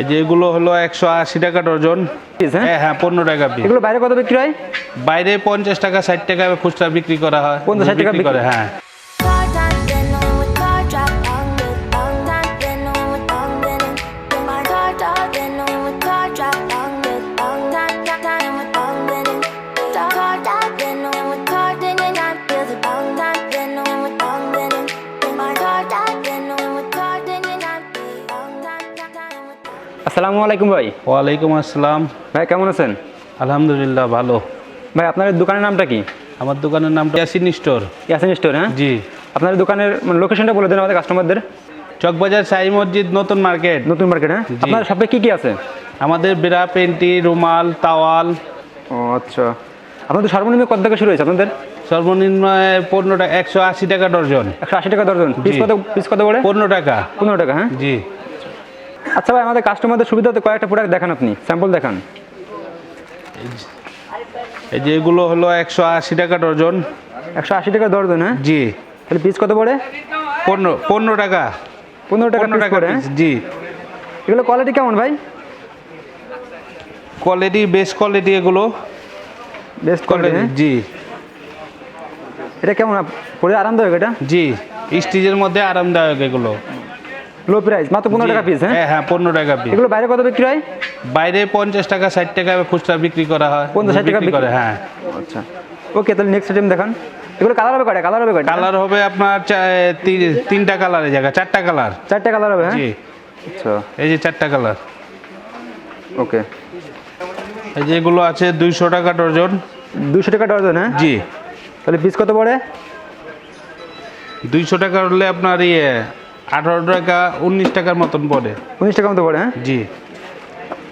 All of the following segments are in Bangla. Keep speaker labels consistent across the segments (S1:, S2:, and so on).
S1: এই যে এগুলো হলো একশো আশি টাকা ডজন।
S2: হ্যাঁ?
S1: হ্যাঁ হ্যাঁ পনেরো টাকা পিস
S2: এগুলো বাইরে কত বিক্রি হয়?
S1: বাইরে পঞ্চাশ টাকা ষাট টাকা খুচরা বিক্রি করা হয়।
S2: 50 ষাট টাকা
S1: বিক্রি করে হ্যাঁ।
S2: আসসালামু আলাইকুম ভাই।
S1: ওয়ালাইকুম আসসালাম।
S2: ভাই কেমন আছেন?
S1: আলহামদুলিল্লাহ ভালো।
S2: ভাই আপনার দোকানের নামটা কি?
S1: আমার দোকানের নাম ইয়াসিন স্টোর
S2: ইয়াসিন স্টোর হ্যাঁ?
S1: জি।
S2: আপনার দোকানের লোকেশনটা বলে দেন আমাদের কাস্টমারদের
S1: চকবাজার সাই মসজিদ নতুন মার্কেট
S2: নতুন মার্কেট হ্যাঁ? আপনার শপে কি কি আছে?
S1: আমাদের বেড়া পেন্টি রুমাল তাওয়াল।
S2: ও আচ্ছা। আপনাদের সর্বনিম্ন কত টাকা শুরু হয়েছে আপনাদের?
S1: সর্বনিম্ন পনেরো টাকা একশো আশি টাকা ডর্জন
S2: একশো আশি টাকা দর্জন পিস কত পিস কত করে
S1: পনেরো টাকা।
S2: পনেরো টাকা হ্যাঁ?
S1: জি।
S2: আচ্ছা ভাই আমাদের কাস্টমারদের সুবিধাতে কয়েকটা প্রোডাক্ট দেখান আপনি। স্যাম্পল দেখান।
S1: এই যে এগুলো হলো একশো আশি টাকা ডজন।
S2: একশো আশি টাকা ডজন হ্যাঁ?
S1: জি।
S2: তাহলে পিস কত পড়ে?
S1: পনেরো পনেরো টাকা।
S2: পনেরো টাকা
S1: পনেরো টাকা
S2: হ্যাঁ?
S1: জি।
S2: এগুলো কোয়ালিটি কেমন ভাই?
S1: কোয়ালিটি বেস্ট কোয়ালিটি এগুলো।
S2: বেস্ট কোয়ালিটি
S1: কোয়ালিটি জি।
S2: এটা কেমন পরে আরামদায়ক এটা?
S1: জি। স্টিজের মধ্যে আরামদায়ক এগুলো।
S2: লো প্রাইস মাত্র পনেরো টাকা পিস হ্যাঁ?
S1: হ্যাঁ হ্যাঁ পনেরো টাকা পিস
S2: এগুলো বাইরে কত বিক্রি হয়?
S1: বাইরে পঞ্চাশ টাকা ষাট টাকা খুচরা বিক্রি করা হয়।
S2: পঞ্চাশ ষাট টাকা
S1: বিক্রি করে হ্যাঁ।
S2: আচ্ছা। ওকে তাহলে নেক্সট আইটেম দেখান। এগুলো কালার হবে কয়টা? কালার হবে কয়টা?
S1: কালার হবে আপনার তিনটা কালারের জায়গা চারটা কালার
S2: চারটে কালার হবে হ্যাঁ?
S1: জি।
S2: আচ্ছা।
S1: এই যে চারটা কালার
S2: ওকে
S1: এই যে এগুলো আছে দুইশো টাকা ডর্জন
S2: দুশো টাকা ডজন হ্যাঁ?
S1: জি।
S2: তাহলে পিস কত পড়ে?
S1: দুইশো টাকা হলে আপনার ইয়ে আঠারো টাকা উনিশ টাকার মতন পড়ে।
S2: উনিশ টাকার মতো পড়ে হ্যাঁ?
S1: জি।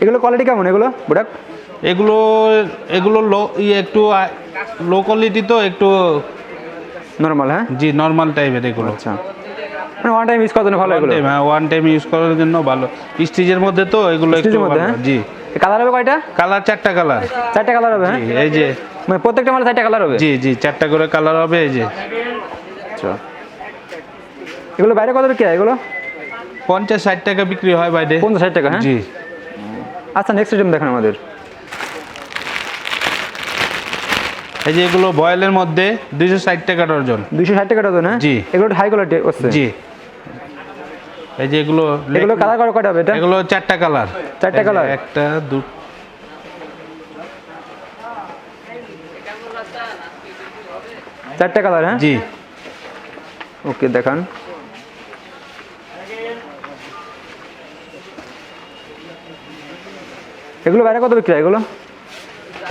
S2: এগুলো কোয়ালিটি কেমন এগুলো প্রোডাক্ট
S1: এগুলো এগুলো লো ইয়ে একটু লো কোয়ালিটি তো একটু
S2: নর্মাল হ্যাঁ?
S1: জি নর্মাল টাইপের এগুলো।
S2: আচ্ছা। মানে ওয়ান টাইম ইউজ করার জন্য ভালো এগুলো?
S1: হ্যাঁ ওয়ান টাইম ইউজ করার জন্য ভালো। স্টিজের মধ্যে তো এগুলো একটু
S2: স্টিচের
S1: ভালো।
S2: হ্যাঁ?
S1: জি।
S2: কালার হবে কয়টা?
S1: কালার চারটা কালার
S2: চারটে কালার হবে হ্যাঁ?
S1: এই যে।
S2: মানে প্রত্যেকটা মালে চারটা কালার হবে?
S1: জি জি চারটা করে কালার হবে এই যে।
S2: আচ্ছা। এগুলো বাইরে কত বিক্রি হয়? এগুলো?
S1: পঞ্চাশ ষাট টাকা বিক্রি হয় বাইরে।
S2: পঞ্চাশ ষাট টাকা হ্যাঁ?
S1: জি।
S2: আচ্ছা নেক্সট আইটেম দেখান আমাদের।
S1: এই যে এগুলো বয়েলের মধ্যে দুইশো ষাট টাকা ডজন।
S2: দুইশো ষাট টাকা ডজন হ্যাঁ?
S1: জি।
S2: এগুলো হাই কোয়ালিটি হচ্ছে।
S1: জি। এই যে এগুলো
S2: এগুলো কালার করা কয়টা হবে এটা?
S1: এগুলো চারটা কালার
S2: চারটা কালার
S1: একটা দু
S2: চারটে কালার হ্যাঁ?
S1: জি।
S2: ওকে দেখান। এগুলো বাইরে কত বিক্রি হয়? এগুলো?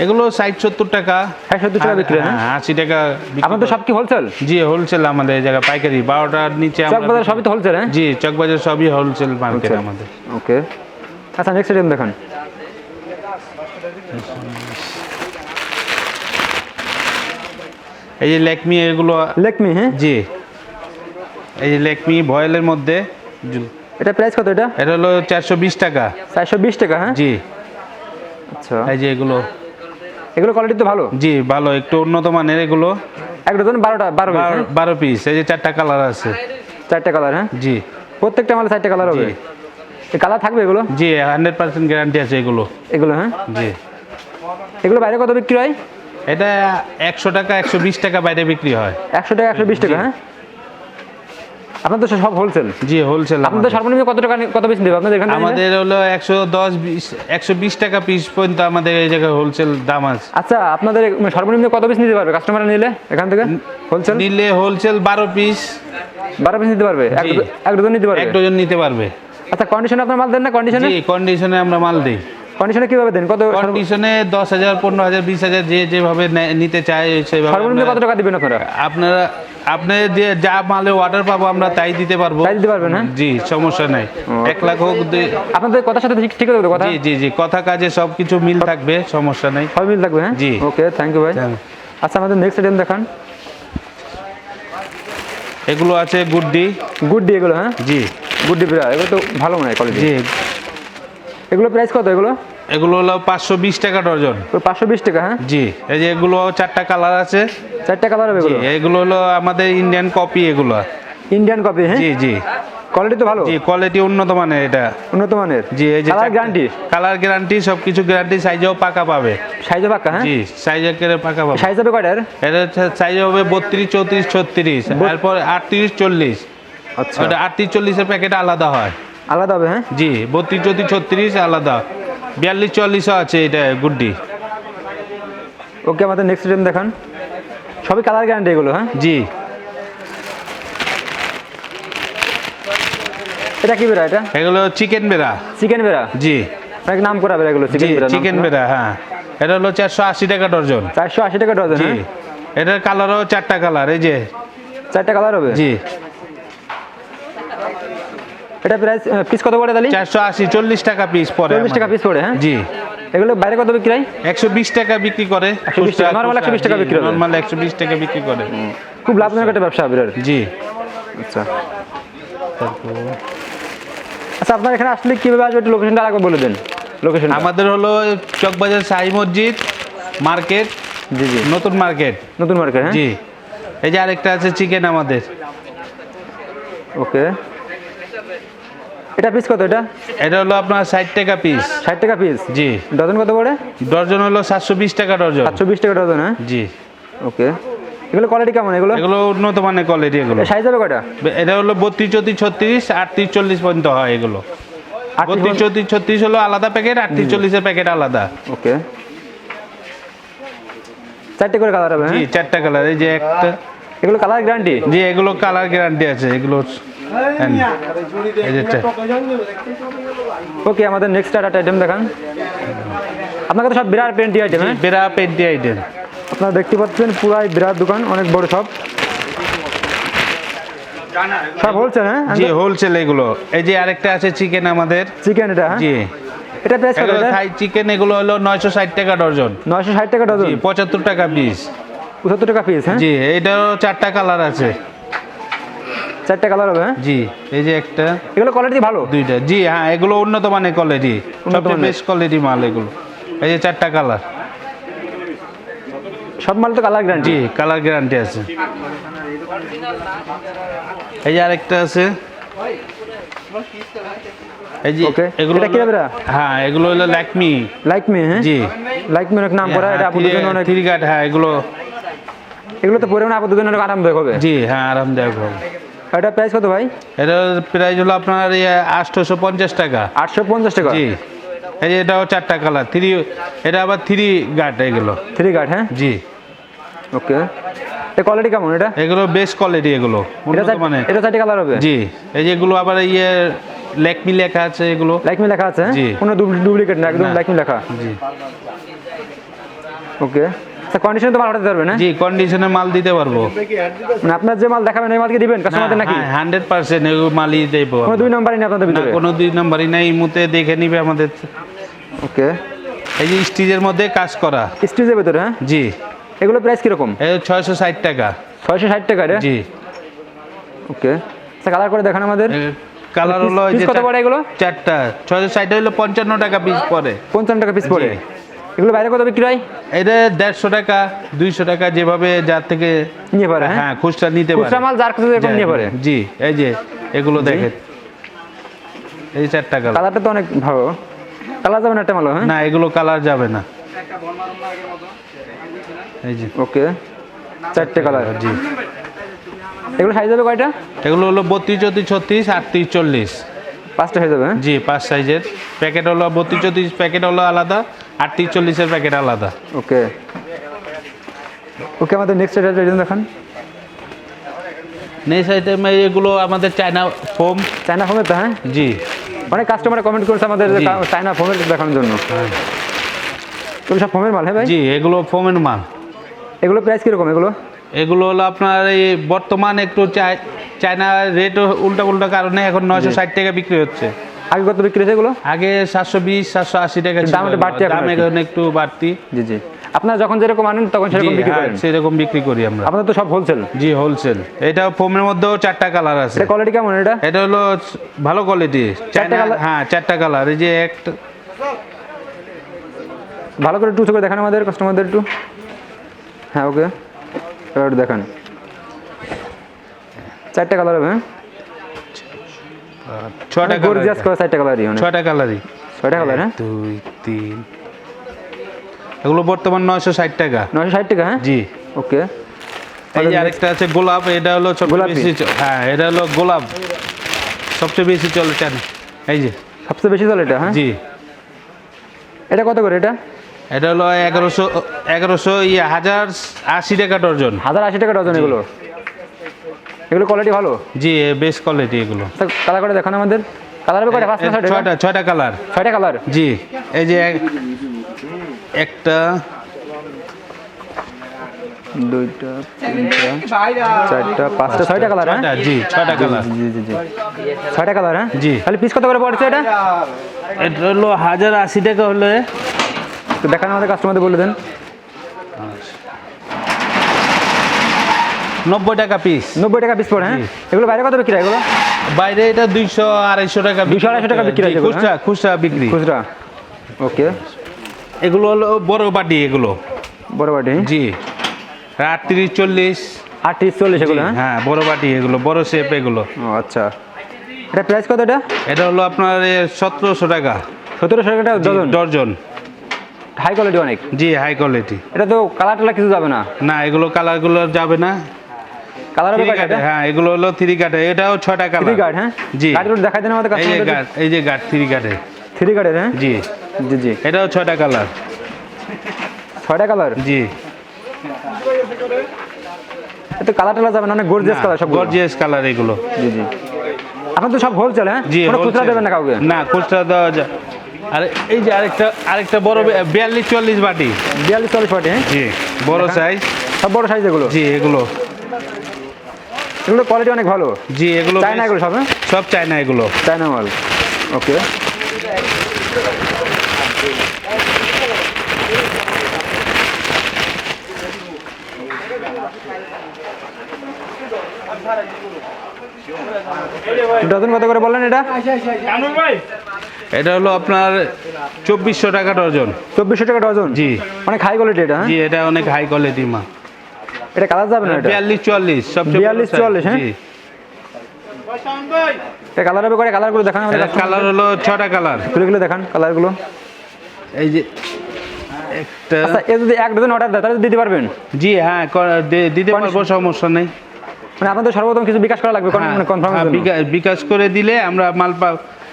S1: এগুলো ষাট সত্তর টাকা।
S2: ষাট সত্তর টাকা বিক্রি হয়, হ্যাঁ?
S1: হ্যাঁ আশি টাকা
S2: আপনার তো সব কি হোলসেল
S1: জি হোলসেল আমাদের এই জায়গায় পাইকারি। বারোটার নিচে আমরা
S2: চক বাজার সবই তো হোলসেল হ্যাঁ?
S1: জি চকবাজার সবই হোলসেল মার্কেট। আমাদের।
S2: ওকে আচ্ছা নেক্সট আইটেম দেখান।
S1: এই যে লেকমি এগুলো
S2: লেকমি হ্যাঁ?
S1: জি। এই যে লেকমি ভয়েলের মধ্যে
S2: এটা প্রাইস কত এটা?
S1: এটা হলো চারশো বিশ টাকা।
S2: চারশো বিশ টাকা হ্যাঁ?
S1: জি।
S2: আচ্ছা।
S1: এই যে এগুলো।
S2: এগুলো কোয়ালিটি তো ভালো?
S1: জি ভালো একটু উন্নত মানের এগুলো।
S2: এক ডজন বারোটা বারো
S1: বারো-
S2: হ্যাঁ?
S1: পিস এই যে চারটা কালার আছে।
S2: চারটে কালার হ্যাঁ?
S1: জি।
S2: প্রত্যেকটা মালে চারটে কালার হবে? এই কালার থাকবে এগুলো?
S1: জি হান্ড্রেড পার্সেন্ট গ্যারান্টি আছে এগুলো।
S2: এগুলো হ্যাঁ?
S1: জি।
S2: এগুলো বাইরে কত বিক্রি হয়?
S1: এটা একশো টাকা একশো বিশ টাকা বাইরে বিক্রি হয়।
S2: একশো টাকা একশো বিশ টাকা হ্যাঁ? আপনার তো সব হোলসেল
S1: জি হোলসেল
S2: আপনাদের সর্বনিম্ন কত টাকা কত বেশি দেবে আপনাদের এখানে
S1: আমাদের হলো একশো দশ বিশ একশো বিশ টাকা পিস পর্যন্ত আমাদের এই জায়গায় হোলসেল দাম আছে।
S2: আচ্ছা আপনাদের মানে সর্বনিম্ন কত পিস নিতে পারবে কাস্টমার নিলে এখান থেকে? হোলসেল
S1: নিলে হোলসেল বারো পিস
S2: বারো পিস নিতে পারবে? এক ডজন নিতে পারবে?
S1: এক ডজন নিতে পারবে।
S2: আচ্ছা কন্ডিশনে আপনার মাল দেন না কন্ডিশনে
S1: জি কন্ডিশনে আমরা মাল দিই।
S2: কন্ডিশনে কীভাবে দেন? কত
S1: কন্ডিশনে দশ হাজার পনেরো হাজার বিশ হাজার যে যেভাবে নিতে চায় সেভাবে
S2: সর্বনিম্ন কত টাকা দিবেন আপনারা?
S1: আপনারা আপনি যে যা মালে অর্ডার পাবো আমরা তাই দিতে পারব।
S2: তাই দিতে পারবেন, হ্যাঁ?
S1: জি সমস্যা নাই। এক লাখ হোক
S2: আপনাদের কথার সাথে ঠিক ঠিক কথা?
S1: জি জি জি কথা কাজে সব কিছু মিল থাকবে সমস্যা নাই।
S2: সব মিল থাকবে হ্যাঁ?
S1: জি।
S2: ওকে থ্যাংক ইউ ভাই। আচ্ছা আমাদের নেক্সট আইটেম দেখান।
S1: এগুলো আছে গুড্ডি।
S2: গুড ডি এগুলো হ্যাঁ?
S1: জি।
S2: গুড ডি বিরা এগুলো তো ভালো মনে হয় কোয়ালিটি
S1: জি।
S2: এগুলো প্রাইস কত এগুলো?
S1: এগুলো হলো পাঁচশো বিশ টাকা ডজন।
S2: পাঁচশো বিশ টাকা হ্যাঁ?
S1: জি এই যে এগুলো চারটা কালার আছে।
S2: চারটে কালার হবে এগুলো?
S1: এগুলো হলো আমাদের ইন্ডিয়ান কপি এগুলো।
S2: ইন্ডিয়ান কপি হ্যাঁ?
S1: জি জি।
S2: কোয়ালিটি তো ভালো?
S1: জি কোয়ালিটি উন্নত মানের এটা।
S2: উন্নত মানের?
S1: জি এই যে
S2: কালার গ্যারান্টি
S1: কালার গ্যারান্টি সব কিছু গ্যারান্টি সাইজেও পাকা পাবে।
S2: সাইজে পাক্কা হ্যাঁ?
S1: জি সাইজে করে পাকা পাবে।
S2: সাইজ হবে কয়টার?
S1: এটা সাইজ হবে বত্রিশ চৌত্রিশ ছত্রিশ। তারপর আটত্রিশ চল্লিশ।
S2: আচ্ছা।
S1: ওটা আটত্রিশ চল্লিশের প্যাকেট আলাদা হয়।
S2: আলাদা হবে হ্যাঁ?
S1: জি বত্রিশ চৌত্রিশ ছত্রিশ আলাদা। বিয়াল্লিশ চল্লিশও আছে এটা গুড্ডি।
S2: ওকে আমাদের নেক্সট আইটেম দেখান। সবই কালার গ্যারান্টি এগুলো হ্যাঁ?
S1: জি।
S2: এটা কি বেড়া এটা?
S1: এগুলো চিকেন বেড়া।
S2: চিকেন বেড়া?
S1: জি।
S2: অনেক নাম করা বেড়া এগুলো চিকেন বেড়া
S1: চিকেন বেড়া হ্যাঁ। এটা হলো চারশো আশি টাকা ডর্জন
S2: চারশো আশি টাকা ডজন
S1: জি।
S2: হ্যাঁ?
S1: এটার কালারও চারটা কালার এই যে।
S2: চারটা কালার হবে?
S1: জি।
S2: এটা প্রাইস পিস কত পড়ে তাহলে
S1: চারশো আশি চল্লিশ টাকা পিস পরে
S2: চল্লিশ টাকা পিস পড়ে হ্যাঁ?
S1: জি।
S2: এগুলো বাইরে কত বিক্রি হয়?
S1: একশো বিশ টাকা বিক্রি করে।
S2: 120 normal 120 টাকা বিক্রি হবে।
S1: নর্মাল একশো বিশ টাকা বিক্রি করে।
S2: খুব লাভজনক একটা ব্যবসা বিরাট
S1: জি।
S2: আচ্ছা। আচ্ছা আপনার এখানে আসলে কীভাবে আসবে একটু লোকেশনটা আরেকবার বলে দেন। লোকেশন
S1: আমাদের হলো চকবাজার সাই মসজিদ মার্কেট
S2: জি জি।
S1: নতুন মার্কেট।
S2: নতুন মার্কেট হ্যাঁ?
S1: জি। এই যে আরেকটা আছে চিকেন আমাদের।
S2: ওকে। এটা পিস কত এটা?
S1: এটা হলো আপনার ষাট টাকা পিস
S2: ষাট টাকা পিস
S1: জি।
S2: ডজন কত পড়ে?
S1: ডজন হলো সাতশো বিশ টাকা ডজন।
S2: সাতশো বিশ টাকা ডজন হ্যাঁ?
S1: জি।
S2: ওকে। এগুলো কোয়ালিটি কেমন এগুলো?
S1: এগুলো উন্নত মানের কোয়ালিটি এগুলো।
S2: সাইজ হবে কয়টা?
S1: এটা হলো বত্রিশ চৌত্রিশ ছত্রিশ আটত্রিশ চল্লিশ পর্যন্ত হয় এগুলো। বত্রিশ চৌত্রিশ ছত্রিশ হলো আলাদা প্যাকেট আটত্রিশ চল্লিশের প্যাকেট আলাদা।
S2: ওকে। চারটে করে কালার হবে
S1: জি
S2: হ্যাঁ?
S1: চারটা কালার এই যে একটা
S2: এগুলো কালার গ্যারান্টি
S1: জি এগুলো কালার গ্যারান্টি আছে এগুলো
S2: ওকে আমাদের নেক্সট একটা আইটেম দেখান। আপনার কাছে সব বিরাট পেন্টি আইটেম হ্যাঁ?
S1: পেন্টি আইটেম
S2: আপনারা দেখতে পাচ্ছেন পুরাই বিরাট দোকান অনেক বড় সব। সব হোলসেল হ্যাঁ?
S1: জি হোলসেল এগুলো। এই যে আরেকটা আছে চিকেন আমাদের।
S2: চিকেন এটা হ্যাঁ?
S1: জি।
S2: এটা প্রাইস কত
S1: থাই চিকেন এগুলো হলো নয়শো ষাট টাকা ডর্জন
S2: নয়শো ষাট টাকা ডজন?
S1: জি পঁচাত্তর টাকা পিস
S2: পঁচাত্তর টাকা পিস হ্যাঁ?
S1: জি এটাও চারটা কালার আছে।
S2: চারটে কালার হবে হ্যাঁ?
S1: জি এই যে একটা।
S2: এগুলো কোয়ালিটি ভালো?
S1: দুইটা জি হ্যাঁ এগুলো উন্নত মানের কোয়ালিটি
S2: উন্নত
S1: সবচেয়ে
S2: মানের।
S1: বেস্ট কোয়ালিটি মাল এগুলো। এই যে চারটা কালার
S2: সব মাল তো কালার গ্যারান্টি
S1: জি কালার গ্যারান্টি আছে। এই যে আরেকটা আছে। এই যে. এগুলো
S2: এটা কি
S1: হলো- হ্যাঁ এগুলো হলো ল্যাকমি
S2: লাইক মি হ্যাঁ?
S1: জি।
S2: লাইক মি নাম করা এটা আপনাদের জন্য অনেক
S1: থ্রি হ্যাঁ এগুলো
S2: এগুলো তো পরে জন্য আরামদায়ক হবে।
S1: জি হ্যাঁ আরামদায়ক হবে।
S2: এটা প্রাইস কত ভাই?
S1: এটা প্রাইস হলো আপনার আটশোশো পঞ্চাশ টাকা।
S2: আটশো পঞ্চাশ টাকা?
S1: জি। এই যে এটাও চারটা কালার থ্রি এটা আবার থ্রি গাট এগুলো।
S2: থ্রি গার্ড হ্যাঁ?
S1: জি।
S2: ওকে এটা কোয়ালিটি কেমন এটা?
S1: এগুলো বেস্ট কোয়ালিটি এগুলো মানের।
S2: এটা চারটি কালার হবে?
S1: জি। এই যে এগুলো আবার ইয়ে লেকমি লেখা আছে এগুলো।
S2: লাইক মি লেখা আছে হ্যাঁ?
S1: জি।
S2: কোনো ডুপ্লিকেট না একদম। লাইক লেখা।
S1: জি।
S2: ওকে কন্ডিশন তো মাল পাঠাতে হ্যাঁ
S1: জি কন্ডিশনে মাল দিতে পারব।
S2: মানে আপনার যে মাল দেখাবেন ওই দিবেন? কাস্টমারদের নাকি?
S1: হান্ড্রেড পার্সেন্ট মালই দেবো
S2: কোনো দুই নাম্বারই আপনাদের ভিতরে?
S1: কোনো দুই নাম্বারই নাই এই মুহূর্তে দেখে নিবে আমাদের।
S2: ওকে।
S1: এই যে স্টিজের মধ্যে কাজ করা।
S2: স্টিজের ভিতরে হ্যাঁ?
S1: জি।
S2: এগুলো প্রাইস কীরকম?
S1: এই ছয়শো ষাট টাকা।
S2: ছয়শো ষাট টাকা রে?
S1: জি।
S2: ওকে। আচ্ছা কালার করে দেখান আমাদের।
S1: কালার হলো এই
S2: পিস
S1: যে
S2: কত পড়ে এগুলো?
S1: চারটা। ছয়শো ষাট হলো পঞ্চান্ন টাকা পিস পরে
S2: পঞ্চান্ন টাকা পিস পড়ে। এগুলো বাইরে কত বিক্রি হয়?
S1: এটা দেড়শো টাকা দুইশো টাকা যেভাবে যার থেকে
S2: নিয়ে পারে হ্যাঁ?
S1: হ্যাঁ খুচরা নিতে পারে।
S2: খুচরা মাল যার কাছে যেরকম নিয়ে পারে।
S1: জি এই যে এগুলো দেখেন। এই চারটা কালার
S2: কালারটা তো অনেক ভালো। কালার যাবে না একটা মালো হ্যাঁ?
S1: না এগুলো কালার যাবে না। এই যে।
S2: ওকে। চারটে কালার
S1: জি।
S2: এগুলো সাইজ হবে কয়টা?
S1: এগুলো হলো বত্রিশ চৌত্রিশ ছত্রিশ আটত্রিশ চল্লিশ।
S2: পাঁচটা হয়ে যাবে হ্যাঁ?
S1: জি পাঁচ সাইজের প্যাকেট হলো বত্রিশ চৌত্রিশ প্যাকেট হলো আলাদা। আটত্রিশ চল্লিশের প্যাকেট আলাদা।
S2: ওকে। ওকে আমাদের নেক্সট এটা দেখান।
S1: নেক্সট আইটেম এগুলো আমাদের চায়না ফোম
S2: চায়না ফোমের তো হ্যাঁ?
S1: জি।
S2: অনেক কাস্টমার কমেন্ট করেছে আমাদের চায়না ফোমের দেখানোর জন্য। এগুলো সব ফোমের মাল হ্যাঁ ভাই?
S1: জি এগুলো ফোমের মাল।
S2: এগুলো প্রাইস কীরকম এগুলো?
S1: এগুলো হলো আপনার এই বর্তমান একটু চাই- চায়না রেট উল্টা উল্টা কারণে এখন নয়শো ষাট টাকা বিক্রি হচ্ছে।
S2: আগে কত বিক্রি হয়েছে এগুলো?
S1: আগে সাতশো বিশ সাতশো আশি টাকা
S2: দাম একটু বাড়তি
S1: দাম এখন একটু বাড়তি।
S2: জি জি। আপনারা যখন যেরকম আনেন তখন সেরকম বিক্রি
S1: হ্যাঁ,
S2: করেন?
S1: সেরকম বিক্রি করি আমরা।
S2: আপনার তো সব হোলসেল
S1: জি হোলসেল এটা ফোমের মধ্যেও চারটা কালার আছে।
S2: এটা কোয়ালিটি কেমন এটা?
S1: এটা হলো ভালো কোয়ালিটি
S2: colour?
S1: হ্যাঁ চারটা কালার এই যে একটা
S2: ভালো করে একটু করে দেখান আমাদের কাস্টমারদের একটু। হ্যাঁ ওকে দেখান। চারটে কালার হবে হ্যাঁ?
S1: ছয়টা
S2: গর্জিয়াস করে চারটা কালারই
S1: ছয়টা কালারই
S2: ছয়টা কালার হ্যাঁ
S1: দুই। তিন। এগুলো বর্তমান নয়শো ষাট টাকা।
S2: নয়শো ষাট টাকা হ্যাঁ?
S1: জি।
S2: ওকে।
S1: এই যে আরেকটা আছে গোলাপ এটা হলো সবচেয়ে বেশি হ্যাঁ এটা হলো গোলাপ। সবচেয়ে বেশি চলে চান এই যে।
S2: সবচেয়ে বেশি চলে এটা হ্যাঁ?
S1: জি।
S2: এটা কত করে এটা?
S1: এটা হলো এগারোশো এগারোশো ইয়ে হাজার আশি টাকা ডর্জন
S2: হাজার আশি টাকা ডজন এগুলো? এগুলো কোয়ালিটি ভালো?
S1: জি বেস্ট কোয়ালিটি এগুলো।
S2: কালার করে দেখান আমাদের। কালার হবে পাঁচটা ছয়টা?
S1: ছয়টা কালার
S2: ছয়টা কালার
S1: জি এই যে এক- একটা
S2: দুইটা চারটা পাঁচটা ছয়টা কালার হ্যাঁ?
S1: জি ছয়টা কালার
S2: জি জি জি ছয়টা কালার হ্যাঁ?
S1: জি।
S2: তাহলে পিস কত করে পড়ছে এটা?
S1: এটা হলো হাজার আশি টাকা হলে
S2: তো দেখান আমাদের কাস্টমারদের বলে দেন।
S1: নব্বই টাকা পিস
S2: নব্বই টাকা পিস পড়ে হ্যাঁ। এগুলো বাইরে কত বিক্রি হয় এগুলো?
S1: বাইরে এটা দুইশো আড়াইশো টাকা
S2: 200 আড়াইশো টাকা বিক্রি হয়
S1: জি, খুচরা খুচরা বিক্রি।
S2: খুচরা। ওকে।
S1: এগুলো হলো বড় বাটি এগুলো।
S2: বড় বাটি?
S1: জি। আটত্রিশ চল্লিশ।
S2: আটত্রিশ চল্লিশ এগুলো হ্যাঁ?
S1: হ্যাঁ বড় বাটি এগুলো বড় শেপ এগুলো।
S2: ও আচ্ছা। এটা প্রাইস কত এটা?
S1: এটা হলো আপনার সতেরোশো টাকা।
S2: সতেরোশো টাকা ডজন?
S1: ডর্জন
S2: হাই কোয়ালিটি অনেক?
S1: জি হাই কোয়ালিটি
S2: এটা তো কালার টালার কিছু যাবে না?
S1: না এগুলো কালারগুলো যাবে না।
S2: কালার হবে
S1: থ্রি হ্যাঁ এগুলো হলো থ্রি কাটে এটাও ছয়টা
S2: থ্রি
S1: কালার
S2: হ্যাঁ?
S1: জি।
S2: গাড়িগুলো দেখাই দেন আমাদের
S1: এই যে
S2: কাস্টমারদের
S1: এই যে গার্ড থ্রি কাটে
S2: থ্রি গার্ডের হ্যাঁ?
S1: জি।
S2: জি জি।
S1: এটাও ছয়টা কালার
S2: ছয়টা কালার
S1: জি।
S2: এত কালার টালার যাবে না অনেক গর্জিয়াস কালার সব
S1: গর্জিয়াস কালার এগুলো।
S2: জি জি। আপনার তো সব হোলসেল হ্যাঁ?
S1: জি
S2: খুচরা দেবেন না কাউকে?
S1: না খুচরা দেওয়া যায়। আর এই যে আরেকটা আরেকটা বড় বিয়াল্লিশ চল্লিশ বাটি।
S2: বিয়াল্লিশ চল্লিশ পাটি হ্যাঁ?
S1: জি বড় সাইজ
S2: সব বড় সাইজ এগুলো।
S1: জি এগুলো।
S2: এগুলো কোয়ালিটি অনেক ভালো।
S1: জি এগুলো
S2: চায়না এগুলো সব হ্যাঁ?
S1: সব চায়না এগুলো।
S2: চায়না মাল ওকে। ডজন কত করে বললেন এটা?
S1: এটা হলো আপনার চব্বিশশো টাকা ডজন।
S2: চব্বিশশো টাকা ডজন?
S1: জি।
S2: অনেক হাই কোয়ালিটি এটা হ্যাঁ?
S1: জি এটা অনেক হাই কোয়ালিটি মা
S2: এটা কালার যাবে না এটা?
S1: বিয়াল্লিশ চুয়াল্লিশ সবচেয়ে
S2: 42, 44, হ্যাঁ?
S1: জি।
S2: এটা কালার হবে করে কালারগুলো দেখান আমাদের
S1: কালার হলো ছটা কালার।
S2: খুলেগুলো দেখান কালারগুলো।
S1: এই যে একটা
S2: আচ্ছা এ যদি এক ডজন অর্ডার দেয় তাহলে দিতে পারবেন?
S1: জি হ্যাঁ দিতে পারব সমস্যা নেই।
S2: মানে আপনাদের সর্বপ্রথম কিছু বিকাশ করা লাগবে
S1: হ্যাঁ,
S2: কনফার্ম
S1: হ্যাঁ, বিকাশ করে দিলে আমরা মাল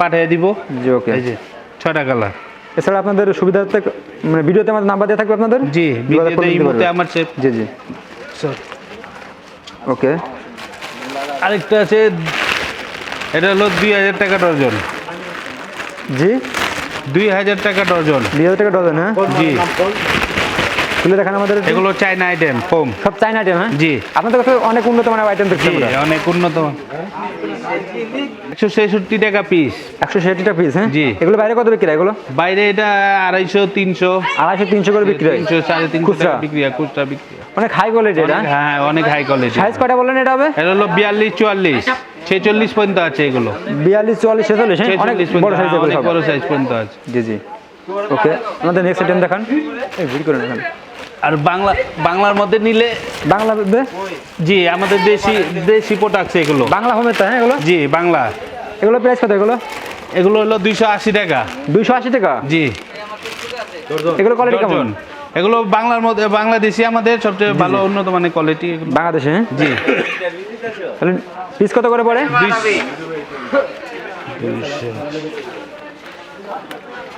S1: পাঠিয়ে দিব।
S2: জি ওকে।
S1: এই যে ছটা কালার।
S2: এছাড়া আপনাদের সুবিধার্থে মানে ভিডিওতে আমাদের নাম্বার দেওয়া থাকবে আপনাদের?
S1: জি ভিডিওতে। আমার সে
S2: জি। জি ওকে।
S1: আরেকটা আছে এটা হলো দুই হাজার টাকা ডজন।
S2: জি?
S1: দুই হাজার টাকা ডজন।
S2: দুই হাজার টাকা ডজন হ্যাঁ?
S1: জি।
S2: খুলে দেখান আমাদের
S1: এগুলো চাইনা আইটেম ফোম
S2: সব চাইনা আইটেম হ্যাঁ?
S1: জি।
S2: আপনাদের কাছে অনেক উন্নত মানের আইটেম দেখছি
S1: অনেক উন্নত। একশো ছেষট্টি টাকা পিস
S2: একশো ষাটটা পিস হ্যাঁ?
S1: জি।
S2: এগুলো বাইরে কত বিক্রি হয় এগুলো?
S1: বাইরে এটা আড়াইশো তিনশো।
S2: আড়াইশো তিনশো করে বিক্রি হয়?
S1: তিনশো সাড়ে তিনশো টাকা বিক্রি হয় খুচরা বিক্রি
S2: অনেক হাই কোয়ালিটি এটা
S1: অনেক- হ্যাঁ? অনেক হাই কোয়ালিটি
S2: সাইজ কটা বললেন এটা হবে?
S1: এটা হলো বিয়াল্লিশ চুয়াল্লিশ। ছেচল্লিশ পর্যন্ত আছে এগুলো।
S2: বিয়াল্লিশ চুয়াল্লিশ ছেচল্লিশ হ্যাঁ? অনেক বড় সাইজ
S1: অনেক বড় সাইজ পর্যন্ত আছে।
S2: জি জি। ওকে আমাদের নেক্সট আইটেম দেখান। এই ভিড় করে দেখান
S1: আর বাংলা বাংলার মধ্যে নিলে
S2: বাংলা
S1: জি আমাদের দেশি দেশি প্রোডাক্টস এগুলো।
S2: বাংলা হোমের তাই হ্যাঁ এগুলো?
S1: জি বাংলা।
S2: এগুলো প্রাইস কত এগুলো?
S1: এগুলো হলো দুইশো আশি টাকা।
S2: দুইশো আশি টাকা?
S1: জি।
S2: এগুলো কোয়ালিটি কেমন?
S1: এগুলো বাংলার মধ্যে বাংলাদেশি আমাদের সবচেয়ে ভালো উন্নত মানের কোয়ালিটি
S2: বাংলাদেশে হ্যাঁ?
S1: জি।
S2: তাহলে পিস কত করে পড়ে?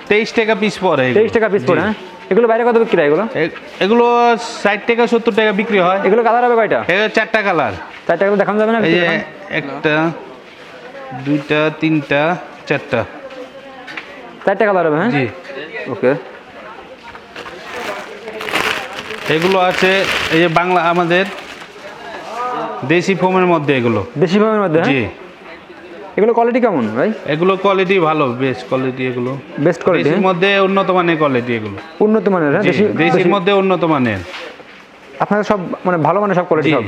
S1: তেইশ টাকা পিস পড়ে।
S2: তেইশ টাকা পিস পড়ে হ্যাঁ? এগুলো বাইরে কত বিক্রি হয় এগুলো?
S1: এগুলো ষাট টাকা সত্তর টাকা বিক্রি হয়।
S2: এগুলো কালার হবে কয়টা?
S1: এগুলো চারটা কালার
S2: চার টাকা দেখানো যাবে না
S1: এই যে একটা দুইটা তিনটা চারটা।
S2: চারটা কালার হবে হ্যাঁ?
S1: জি।
S2: ওকে
S1: এগুলো আছে এই যে বাংলা আমাদের দেশি ফোমের মধ্যে এগুলো।
S2: দেশি ভাবের মধ্যে হ্যাঁ?
S1: জি।
S2: এগুলো কোয়ালিটি কেমন ভাই?
S1: এগুলো কোয়ালিটি ভালো বেস্ট কোয়ালিটি এগুলো।
S2: বেস্ট কোয়ালিটি
S1: দেশির মধ্যে উন্নত মানের কোয়ালিটি এগুলো।
S2: উন্নত মানের হ্যাঁ?
S1: দেশির মধ্যে উন্নত মানের।
S2: আপনাদের সব মানে ভালো মানের সব কোয়ালিটি সব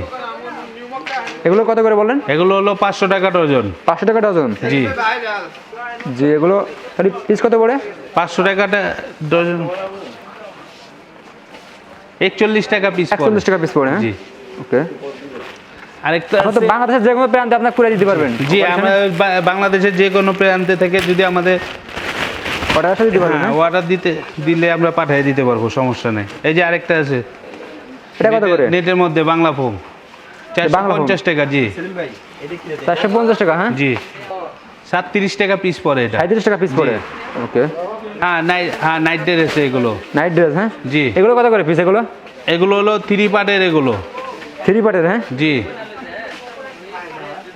S2: এগুলো কত করে বলেন?
S1: এগুলো হলো পাঁচশো টাকা ডজন।
S2: পাঁচশো টাকা ডজন?
S1: জি।
S2: জি এগুলো তাহলে পিস কত পড়ে?
S1: পাঁচশো টাকাটা ডজন একচল্লিশ টাকা পিস
S2: একচল্লিশ টাকা পিস পড়ে হ্যাঁ?
S1: জি।
S2: ওকে
S1: আরেকটা
S2: তো বাংলাদেশের যে কোনো প্রান্তে আপনার করে দিতে পারবেন।
S1: জি আমরা বাংলাদেশের যে কোনো প্রান্তে থেকে যদি আমাদের
S2: অর্ডার দিতে পারবেন হ্যাঁ?
S1: অর্ডার দিতে দিলে আমরা পাঠিয়ে দিতে পারব সমস্যা নেই। এই যে আরেকটা আছে।
S2: এটা কত করে?
S1: নেটের- মধ্যে বাংলা ফোম? পঞ্চাশ টাকা জি।
S2: চারশো পঞ্চাশ টাকা হ্যাঁ?
S1: জি। সাতত্রিশ টাকা পিস পড়ে এটা।
S2: সাঁত্রিশ টাকা পিস পড়ে। ওকে
S1: হ্যাঁ নাইট হ্যাঁ নাইট ড্রেস এগুলো।
S2: নাইট ড্রেস হ্যাঁ?
S1: জি।
S2: এগুলো কত করে পিস এগুলো?
S1: এগুলো হলো থ্রি পার্টের এগুলো।
S2: থ্রি পার্টের হ্যাঁ?
S1: জি।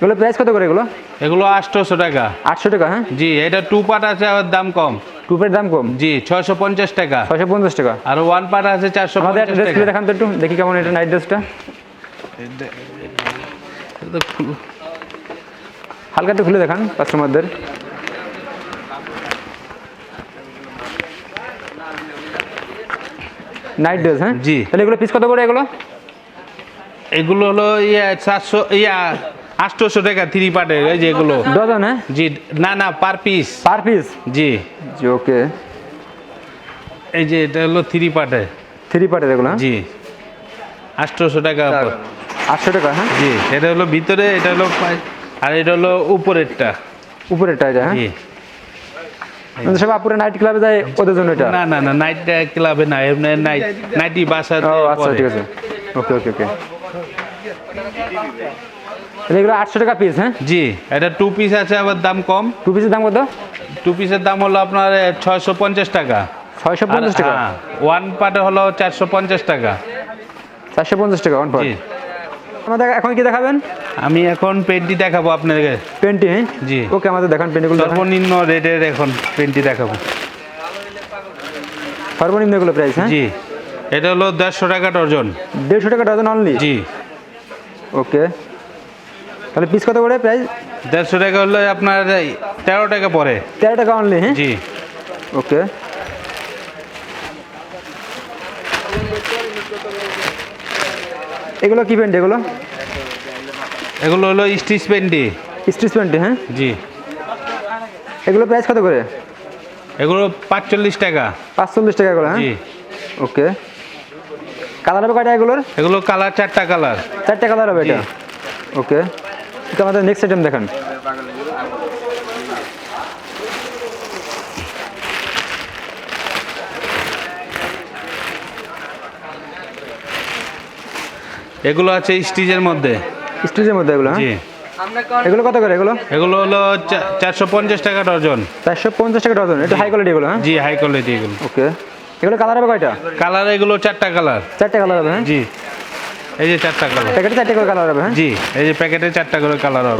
S2: এগুলো প্রাইস কত করে এগুলো?
S1: এগুলো আটশোশো টাকা।
S2: আটশো টাকা হ্যাঁ?
S1: জি এটা টু পার্ট আছে আর দাম কম।
S2: টু পের দাম কম?
S1: জি ছয়শো পঞ্চাশ টাকা।
S2: ছয়শো পঞ্চাশ টাকা।
S1: আর ওয়ান পার্ট আছে চারশো
S2: আমাদের খুলে দেখান তো একটু দেখি কেমন এটা নাইট ড্রেসটা হালকা একটু খুলে দেখান কাস্টমারদের নাইট ড্রেস হ্যাঁ?
S1: জি।
S2: তাহলে এগুলো পিস কত করে এগুলো?
S1: এগুলো হলো ইয়া সাতশো ইয়া আটশোশো টাকা থ্রি পার্টের এই যে এগুলো
S2: ডজন হ্যাঁ?
S1: জি না না পার পিস
S2: পার পিস
S1: জি।
S2: জি ওকে
S1: এই যে এটা হলো থ্রি পার্টের
S2: থ্রি পার্টের এগুলো হ্যাঁ?
S1: জি। আটশোশো টাকা
S2: আটশো টাকা হ্যাঁ?
S1: জি এটা হলো ভিতরে এটা হলো আর এটা হলো উপরেরটা।
S2: উপরেরটা এটা হ্যাঁ?
S1: জি।
S2: সব আপুরে নাইট ক্লাবে যায় ওদের জন্য এটা?
S1: না না না নাইট ক্লাবে না এমনি নাইট নাইটি বাসা
S2: ও আচ্ছা ঠিক আছে। ওকে ওকে ওকে এগুলো আটশো টাকা পিস হ্যাঁ?
S1: জি এটা টু পিস আছে আবার দাম কম।
S2: টু পিসের দাম কত?
S1: টু পিসের দাম হলো আপনার ছয়শো পঞ্চাশ টাকা।
S2: ছয়শো পঞ্চাশ টাকা?
S1: ওয়ান পার্টে হলো চারশো পঞ্চাশ টাকা।
S2: চারশো পঞ্চাশ টাকা ওয়ান
S1: জি।
S2: আমাদের এখন কি দেখাবেন?
S1: আমি এখন পেন্টি দেখাবো আপনাকে।
S2: পেন্টি হ্যাঁ?
S1: জি।
S2: ওকে আমাদের দেখান পেন্টিগুলো
S1: সর্বনিম্ন রেটের এখন পেন্টি দেখাবো।
S2: সর্বনিম্ন এগুলো প্রাইস হ্যাঁ?
S1: জি। এটা হলো দেড়শো টাকা ডজন।
S2: দেড়শো টাকা ডজন অনলি
S1: জি।
S2: ওকে তাহলে পিস কত করে প্রাইস
S1: দেড়শো টাকা হলো আপনার তেরো টাকা পরে
S2: তেরো টাকা অনলি হ্যাঁ?
S1: জি।
S2: ওকে এগুলো কি পেন্ট এগুলো?
S1: এগুলো হলো স্টিচ পেন্টি
S2: স্টিচ পেন্টি হ্যাঁ?
S1: জি।
S2: এগুলো প্রাইস কত করে?
S1: এগুলো পাঁচচল্লিশ টাকা।
S2: পাঁচচল্লিশ টাকা এগুলো হ্যাঁ?
S1: জি।
S2: ওকে কালার হবে কয়টা এগুলোর?
S1: এগুলো কালার চারটা কালার।
S2: চারটে কালার হবে এটা। ওকে এটা আমাদের নেক্সট আইটেম দেখান।
S1: এগুলো আছে স্টিচের মধ্যে।
S2: স্টিচের মধ্যে এগুলো হ্যাঁ?
S1: জি।
S2: এগুলো কত করে এগুলো?
S1: এগুলো হলো চারশো পঞ্চাশ টাকা ডজন।
S2: চারশো পঞ্চাশ টাকা ডজন এটা হাই কোয়ালিটি এগুলো হ্যাঁ?
S1: জি হাই কোয়ালিটি এগুলো।
S2: ওকে এগুলো কালার হবে কয়টা?
S1: কালার এগুলো চারটা কালার
S2: চারটে কালার হবে হ্যাঁ?
S1: জি। এই যে চারটা কালার
S2: প্যাকেটে চারটা করে কালার হবে হ্যাঁ?
S1: জি এই যে প্যাকেটে চারটা করে কালার হবে।